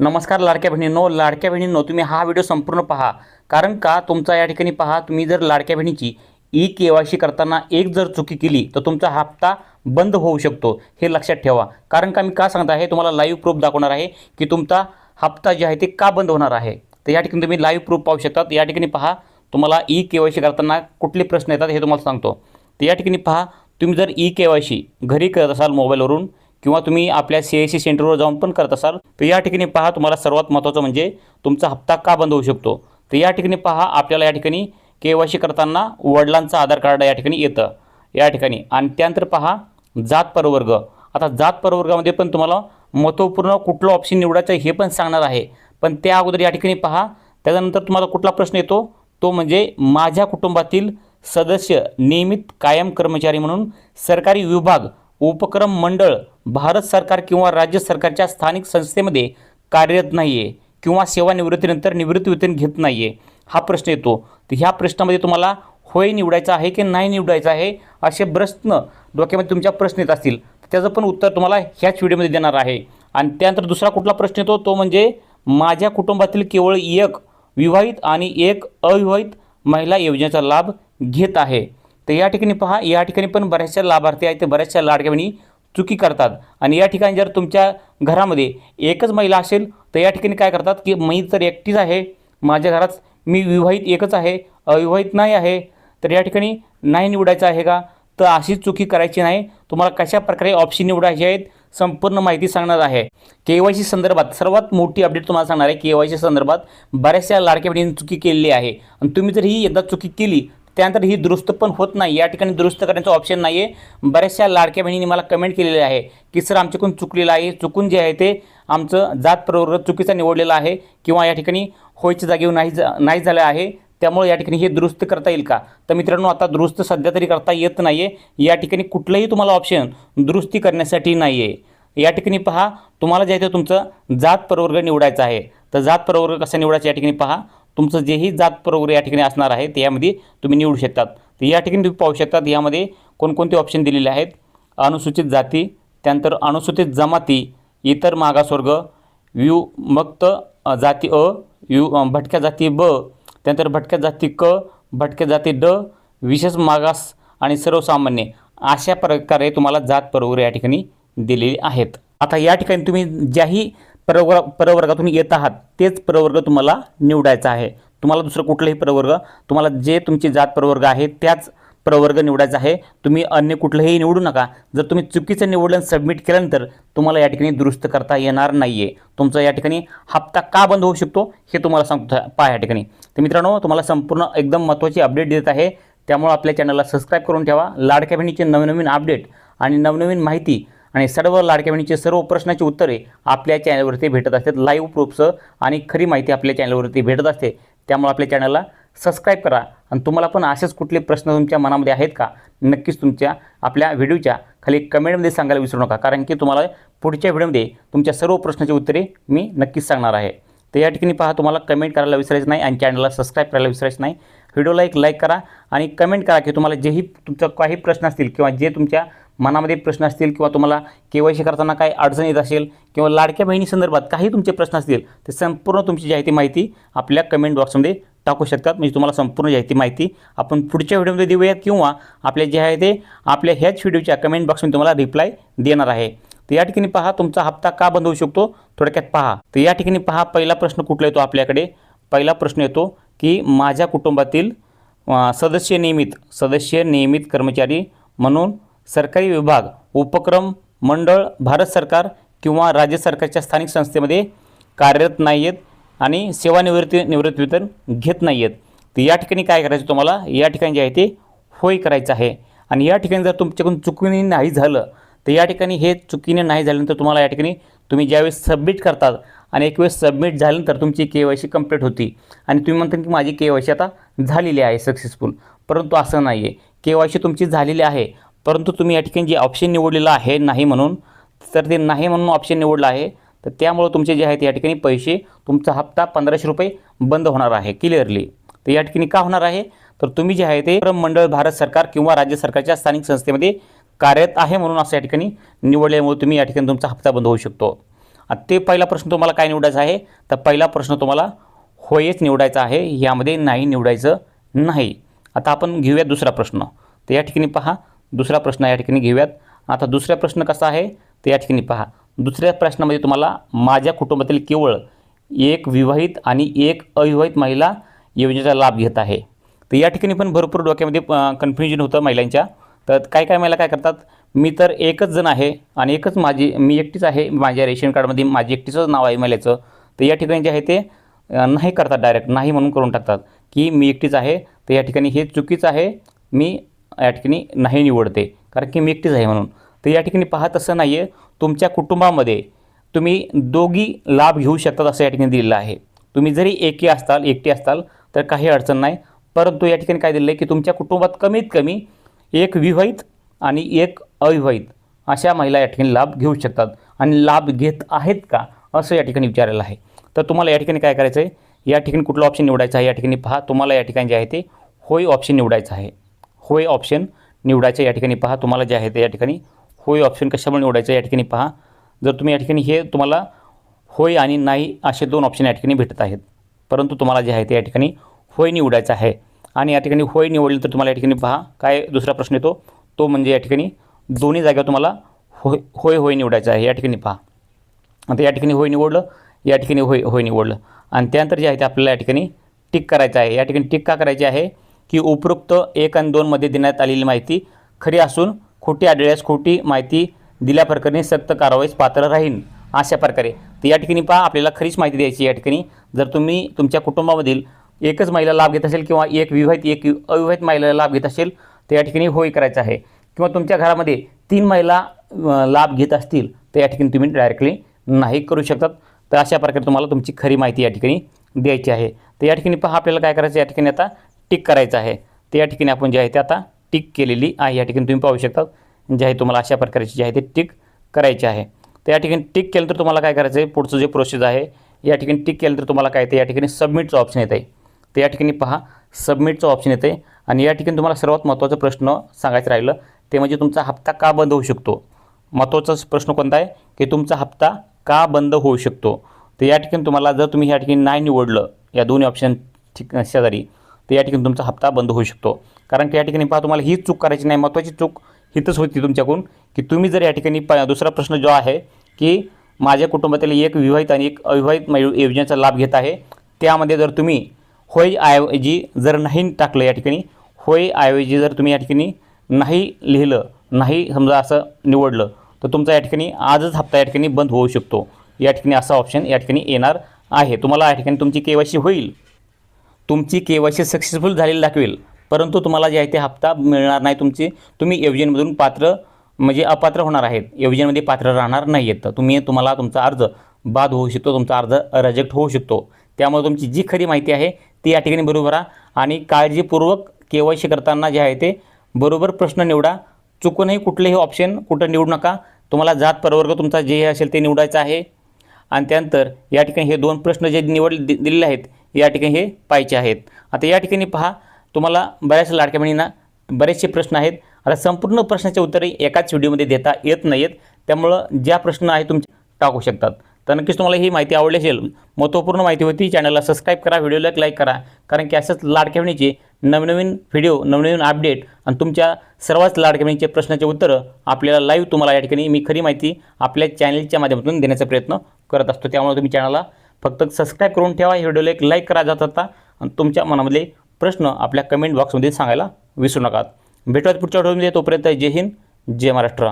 नमस्कार लाडक्या बहिणींनो लाडक्या बहिणींनो तुम्ही हा व्हिडिओ संपूर्ण पहा. कारण का तुमचा या ठिकाणी पहा तुम्ही जर लाडक्या बहिणीची ई के वाय सी करताना एक जर चुकी केली तर तुमचा हप्ता बंद होऊ शकतो हे लक्षात ठेवा. कारण का मी का सांगत आहे तुम्हाला लाईव्ह प्रूफ दाखवणार आहे की तुमचा हप्ता जे आहे ते का बंद होणार आहे. तर या ठिकाणी तुम्ही लाईव्ह प्रूफ पाहू शकतात. या ठिकाणी पहा तुम्हाला ई के वाय सी करताना कुठले प्रश्न येतात हे तुम्हाला सांगतो. तर या ठिकाणी पहा तुम्ही जर ई के वाय सी घरी करत असाल मोबाईलवरून किंवा तुम्ही आपल्या सी आय सी सेंटरवर जाऊन पण करत असाल तर या ठिकाणी पहा तुम्हाला सर्वात महत्त्वाचं म्हणजे तुमचा हप्ता का बंद होऊ शकतो? तर या ठिकाणी पहा आपल्याला या ठिकाणी के वाय सी करताना वडिलांचं आधार कार्ड या ठिकाणी येतं. या ठिकाणी. आणि त्यानंतर पहा जात प्रवर्ग. आता जात प्रवर्गामध्ये पण तुम्हाला महत्त्वपूर्ण कुठलं ऑप्शन निवडायचं हे पण सांगणार आहे. पण त्या अगोदर या ठिकाणी पहा त्याच्यानंतर तुम्हाला कुठला प्रश्न येतो? तो म्हणजे माझ्या कुटुंबातील सदस्य नियमित कायम कर्मचारी म्हणून सरकारी विभाग उपक्रम मंडळ भारत सरकार किंवा राज्य सरकारच्या स्थानिक संस्थेमध्ये कार्यरत नाही आहे किंवा सेवानिवृत्तीनंतर निवृत्तीवेतन घेत नाही आहे हा प्रश्न येतो. तर ह्या प्रश्नामध्ये तुम्हाला होय निवडायचा आहे की नाही निवडायचा आहे असे प्रश्न डोक्यामध्ये तुमच्या प्रश्न येत असतील. तर त्याचं पण उत्तर तुम्हाला ह्याच व्हिडिओमध्ये देणार आहे. आणि त्यानंतर दुसरा कुठला प्रश्न येतो? तो म्हणजे माझ्या कुटुंबातील केवळ एक विवाहित आणि एक अविवाहित महिला योजनेचा लाभ घेत आहे. तर या ठिकाणी पहा या ठिकाणी पण बऱ्याचशा लाभार्थी आहेत ते बऱ्याचशा लाडक्या चुकी करतात. आणि या ठिकाणी जर तुमच्या घरामध्ये एकच महिला असेल तर या ठिकाणी काय करतात की मी तर एकटीच आहे. माझ्या घरात मी विवाहित एकच आहे अविवाहित नाही आहे. तर या ठिकाणी नाही निवडायचं आहे का? तर अशी चुकी करायची नाही. तुम्हाला कशा प्रकारे ऑप्शन निवडायचे आहेत संपूर्ण माहिती सांगणार आहे. के वाय सी संदर्भात सर्वात मोठी अपडेट तुम्हाला सांगणार आहे के वाय सी संदर्भात बऱ्याचशा लाडक्या बहिणींनी चुकी केलेली आहे. आणि तुम्ही जर ही एकदा चुकी केली त्यानंतर ही दुरुस्त पण होत नाही. या ठिकाणी दुरुस्त करण्याचं ऑप्शन नाही आहे बऱ्याचशा लाडक्या बहिणींनी मला कमेंट केलेली आहे की सर आमच्याकडून चुकलेलं आहे. चुकून जे आहे ते आमचं जात प्रवर्ग चुकीचा निवडलेला आहे किंवा या ठिकाणी होयच्या जागेवर नाही जा नाही झालं आहे. त्यामुळे या ठिकाणी हे दुरुस्त करता येईल का? तर मित्रांनो आता दुरुस्त सध्या तरी करता येत नाही आहे या ठिकाणी कुठलंही तुम्हाला ऑप्शन दुरुस्ती करण्यासाठी नाही आहे या ठिकाणी पहा तुम्हाला जे आहे ते तुमचं जात प्रवर्ग निवडायचा आहे. तर जात प्रवर्ग कसा निवडायचा? या ठिकाणी पहा. तुमचं जेही जात प्रवर्ग या ठिकाणी असणार आहे ते यामध्ये तुम्ही निवडू शकतात. तर या ठिकाणी तुम्ही पाहू शकतात यामध्ये कोणकोणते ऑप्शन दिलेले आहेत? अनुसूचित जाती त्यानंतर अनुसूचित जमाती इतर मागासवर्ग व्यू मक्त जाती अ यु भटक्या जाती ब त्यानंतर भटक्या जाती क भटक्या जाती ड विशेष मागास आणि सर्वसामान्य अशा प्रकारे तुम्हाला जात प्रवर्ग या ठिकाणी दिलेले आहेत. आता या ठिकाणी तुम्ही ज्याही प्रवर्ग प्रवर्गातून येत आहात तेच प्रवर्ग तुम्हाला निवडायचा आहे. तुम्हाला दुसरं कुठलंही प्रवर्ग तुम्हाला जे तुमची जात प्रवर्ग आहे त्याच प्रवर्ग निवडायचा आहे. तुम्ही अन्य कुठलंही निवडू नका. जर तुम्ही चुकीचं निवडलं सबमिट केल्यानंतर तुम्हाला या ठिकाणी दुरुस्त करता येणार नाही आहे तुमचा या ठिकाणी हप्ता का बंद होऊ शकतो हे तुम्हाला सांगतो. पहा या ठिकाणी. तर मित्रांनो तुम्हाला संपूर्ण एकदम महत्त्वाची अपडेट देत आहे. त्यामुळे आपल्या चॅनलला सबस्क्राईब करून ठेवा. लाडक्या बहिणीचे नवनवीन अपडेट आणि नवनवीन माहिती आणि सर्व लाडक्या बहिणीचे सर्व प्रश्नाची उत्तरे आपल्या चॅनलवरती भेटत असतात. लाईव्ह प्रूफचं आणि खरी माहिती आपल्या चॅनलवरती भेटत असते. त्यामुळे आपल्या चॅनलला सबस्क्राईब करा. आणि तुम्हाला पण असेच कुठले प्रश्न तुमच्या मनामध्ये आहेत का? नक्कीच तुमच्या आपल्या व्हिडिओच्या खाली कमेंटमध्ये सांगायला विसरू नका. कारण की तुम्हाला पुढच्या व्हिडिओमध्ये तुमच्या सर्व प्रश्नाची उत्तरे मी नक्कीच सांगणार आहे. तर या ठिकाणी पहा तुम्हाला कमेंट करायला विसरायचं नाही आणि चॅनलला सबस्क्राईब करायला विसरायचं नाही. व्हिडिओला एक लाईक करा आणि कमेंट करा की तुम्हाला जेही तुमचं काही प्रश्न असतील किंवा जे तुमच्या मनामध्ये प्रश्न असतील किंवा तुम्हाला के वाय सी करताना काही अडचण येत असेल किंवा लाडक्या बहिणी संदर्भात काही तुमचे प्रश्न असतील ते संपूर्ण तुमची जी आहे ती माहिती आपल्या कमेंट बॉक्समध्ये टाकू शकतात. म्हणजे तुम्हाला संपूर्ण जी आहे ती माहिती आपण पुढच्या व्हिडिओमध्ये देऊयात किंवा आपले जे आहे ते आपल्या ह्याच व्हिडिओच्या कमेंट बॉक्समध्ये तुम्हाला रिप्लाय देणार आहे. तर या ठिकाणी पहा तुमचा हप्ता का बंद होऊ शकतो? थोडक्यात पहा. तर या ठिकाणी पहा पहिला प्रश्न कुठला येतो आपल्याकडे? पहिला प्रश्न येतो की माझ्या कुटुंबातील सदस्य नियमित सदस्य नियमित कर्मचारी म्हणून सरकारी विभाग उपक्रम मंडळ भारत सरकार किंवा राज्य सरकारच्या स्थानिक संस्थेमध्ये कार्यरत नाही आहेत आणि सेवानिवृत्ती निवृत्तीवेतन घेत नाही आहेत तर या ठिकाणी काय करायचं तुम्हाला? या ठिकाणी जे आहे ते होय करायचं आहे. आणि या ठिकाणी जर तुमच्याकडून चुकीने नाही झालं तर या ठिकाणी हे चुकीने नाही झाल्यानंतर तुम्हाला या ठिकाणी तुम्ही ज्यावेळेस सबमिट करतात आणि एक वेळेस सबमिट झाल्यानंतर तुमची के वाय सी कंप्लीट होती आणि तुम्ही म्हणता की माझी के वाय सी आता झालेली आहे सक्सेसफुल. परंतु असं नाही आहे के वाय सी तुमची झालेली आहे. परंतु तुम्ही या ठिकाणी जे ऑप्शन निवडलेलं आहे नाही म्हणून तर ते नाही म्हणून ऑप्शन निवडलं आहे. तर त्यामुळं तुमचे जे आहेत या ठिकाणी पैसे तुमचा हप्ता पंधराशे रुपये बंद होणार आहे क्लिअरली तर या ठिकाणी का होणार आहे? तर तुम्ही जे आहे ते मंडळ भारत सरकार किंवा राज्य सरकारच्या स्थानिक संस्थेमध्ये कार्यरत आहे म्हणून असं या ठिकाणी निवडल्यामुळे तुम्ही या ठिकाणी तुमचा हप्ता बंद होऊ शकतो. आता ते पहिला प्रश्न तुम्हाला काय निवडायचा आहे? तर पहिला प्रश्न तुम्हाला होयच निवडायचा आहे यामध्ये नाही निवडायचं नाही. आता आपण घेऊयात दुसरा प्रश्न. तर या ठिकाणी पहा दुसरा प्रश्न या ठिकाणी घेऊयात. आता दुसरा प्रश्न कसा आहे? तर या ठिकाणी पहा. दुसऱ्या प्रश्नामध्ये तुम्हाला माझ्या कुटुंबातील केवळ एक विवाहित आणि एक अविवाहित महिला योजनेचा लाभ घेत आहे. तर या ठिकाणी पण भरपूर डोक्यामध्ये कन्फ्युजन होतं महिलांच्या. तर काय काय महिला काय करतात? मी तर एकच जण आहे आणि एकच माझी मी एकटीच आहे. माझ्या रेशन कार्डमध्ये माझी एकटीचंच नाव आहे महिलेचं. तर या ठिकाणी जे आहे ते नाही करतात डायरेक्ट नाही म्हणून करून टाकतात की मी एकटीच आहे. तर या ठिकाणी हे चुकीचं आहे. मी या ठिकाणी नाही निवडते कारण की मी एकटीच आहे म्हणून तर या ठिकाणी पाहत तसं नाही आहे तुमच्या कुटुंबामध्ये तुम्ही दोघी लाभ घेऊ शकतात असं या ठिकाणी दिलेलं आहे तुम्ही जरी एकी असताल एकटी असताल तर काही अडचण नाही परंतु या ठिकाणी काय दिलं आहे की तुमच्या कुटुंबात कमीत कमी एक विवाहित आणि एक अविवाहित अशा महिला या ठिकाणी लाभ घेऊ शकतात आणि लाभ घेत आहेत का असं या ठिकाणी विचारायला आहे तर तुम्हाला या ठिकाणी काय करायचं आहे या ठिकाणी कुठलं ऑप्शन निवडायचं आहे या ठिकाणी पहा तुम्हाला या ठिकाणी जे आहे ते होय ऑप्शन निवडायचं आहे होय ऑप्शन निवडायचं या ठिकाणी पहा तुम्हाला जे आहे ते या ठिकाणी होय ऑप्शन कशामुळे निवडायचं या ठिकाणी पहा जर तुम्ही या ठिकाणी हे तुम्हाला होय आणि नाही असे दोन ऑप्शन या ठिकाणी भेटत आहेत परंतु तुम्हाला जे आहे ते या ठिकाणी होय निवडायचं आहे आणि या ठिकाणी होय निवडलं तर तुम्हाला या ठिकाणी पहा काय दुसरा प्रश्न येतो तो म्हणजे या ठिकाणी दोन्ही जागेवर तुम्हाला होय होय होय निवडायचं आहे या ठिकाणी पहा आता या ठिकाणी होय निवडलं या ठिकाणी होय होय निवडलं आणि त्यानंतर जे आहे ते आपल्याला या ठिकाणी टिक करायचं आहे या ठिकाणी टिक का करायची आहे की उपरोक्त एक आणि दोनमध्ये देण्यात आलेली माहिती खरी असून खोटी आढळल्यास खोटी माहिती दिल्याप्रकरणी सक्त कारवाईस पात्र राहीन. अशा प्रकारे. तर या ठिकाणी पहा आपल्याला खरीच माहिती द्यायची या ठिकाणी. जर तुम्ही तुमच्या कुटुंबामधील एकच महिला लाभ घेत असेल किंवा एक विवाहित एक अविवाहित महिलेला लाभ घेत असेल तर या ठिकाणी होय करायचं आहे. किंवा तुमच्या घरामध्ये तीन महिला लाभ घेत असतील तर या ठिकाणी तुम्ही डायरेक्टली नाही करू शकतात तर अशा प्रकारे तुम्हाला तुमची खरी माहिती या ठिकाणी द्यायची आहे. तर या ठिकाणी पहा आपल्याला काय करायचं या ठिकाणी आता? टिक करायचं आहे. तर या ठिकाणी आपण जे आहे ते आता टिक केलेली आहे. या ठिकाणी तुम्ही पाहू शकता जे आहे तुम्हाला अशा प्रकारची जे आहे ते टिक करायची आहे. तर या ठिकाणी टिक केलं तर तुम्हाला काय करायचं आहे पुढचं जे प्रोसेस आहे या ठिकाणी टिक केलं तर तुम्हाला काय येतं या ठिकाणी सबमिटचं ऑप्शन येतं आहे तर या ठिकाणी पहा सबमिटचं ऑप्शन येतं आहे आणि या ठिकाणी तुम्हाला सर्वात महत्त्वाचा प्रश्न सांगायचं राहिलं ते म्हणजे तुमचा हप्ता का बंद होऊ शकतो? महत्त्वाचा प्रश्न कोणता आहे? की तुमचा हप्ता का बंद होऊ शकतो? तर या ठिकाणी तुम्हाला जर तुम्ही या ठिकाणी नाही निवडलं या दोन्ही ऑप्शन ठिक शेजारी तर या ठिकाणी तुमचा हप्ता बंद होऊ शकतो. कारण की या ठिकाणी पहा तुम्हाला ही चूक करायची नाही महत्त्वाची चूक हितच होती तुमच्याकडून की तुम्ही जर या ठिकाणी प दुसरा प्रश्न जो आहे की माझ्या कुटुंबातील एक विवाहित आणि एक अविवाहित योजनेचा लाभ घेत आहे त्यामध्ये जर तुम्ही होय ऐवजी जर नाही टाकलं या ठिकाणी होय ऐवजी जर तुम्ही या ठिकाणी नाही लिहिलं नाही समजा असं निवडलं तर तुमचा या ठिकाणी आजच हप्ता या ठिकाणी बंद होऊ शकतो. या ठिकाणी असा ऑप्शन या ठिकाणी येणार आहे. तुम्हाला या ठिकाणी तुमची के वाय सी होईल. तुमची के वाय सी सक्सेसफुल झालेली दाखवेल. परंतु तुम्हाला जे आहे ते हप्ता मिळणार नाही तुमची. तुम्ही योजनेमधून पात्र म्हणजे अपात्र होणार आहेत. योजनेमध्ये पात्र राहणार नाही आहेत तर तुम्ही तुम्हाला तुमचा अर्ज बाद होऊ शकतो तुमचा अर्ज रिजेक्ट होऊ शकतो. त्यामुळे तुमची जी खरी माहिती आहे ती या ठिकाणी बरोबर आणि काळजीपूर्वक के वाय सी करताना जे आहे ते बरोबर प्रश्न निवडा. चुकूनही कुठलेही ऑप्शन कुठं निवडू नका. तुम्हाला जात प्रवर्ग तुमचा जे असेल ते निवडायचं आहे. आणि त्यानंतर या ठिकाणी हे दोन प्रश्न जे निवड दिलेले आहेत या ठिकाणी हे पाहिजे आहेत. आता या ठिकाणी पहा तुम्हाला बऱ्याच लाडक्या बहिणींना बरेचसे प्रश्न आहेत. आता संपूर्ण प्रश्नाचे उत्तरे एकाच व्हिडिओमध्ये देता येत नाही आहेत त्यामुळं ज्या प्रश्न आहे तुमचे टाकू शकतात. तर नक्कीच तुम्हाला ही माहिती आवडली असेल महत्त्वपूर्ण माहिती होती चॅनलला सबस्क्राईब करा व्हिडिओला एक लाईक करा. कारण की असंच लाडक्या बहिणीचे नवनवीन व्हिडिओ नवनवीन अपडेट आणि तुमच्या सर्वच लाडक्या बहिणीचे प्रश्नाचे उत्तरं आपल्याला लाईव्ह तुम्हाला या ठिकाणी मी खरी माहिती आपल्या चॅनलच्या माध्यमातून देण्याचा प्रयत्न करत असतो. त्यामुळे तुम्ही चॅनलला फक्त सबस्क्राईब करून ठेवा. व्हिडिओला एक लाईक करा जात होता आणि तुमच्या मनामधले प्रश्न आपल्या कमेंट बॉक्समध्ये सांगायला विसरू नका. भेटूयात पुढच्या व्हिडिओमध्ये. तोपर्यंत जय हिंद जय महाराष्ट्र.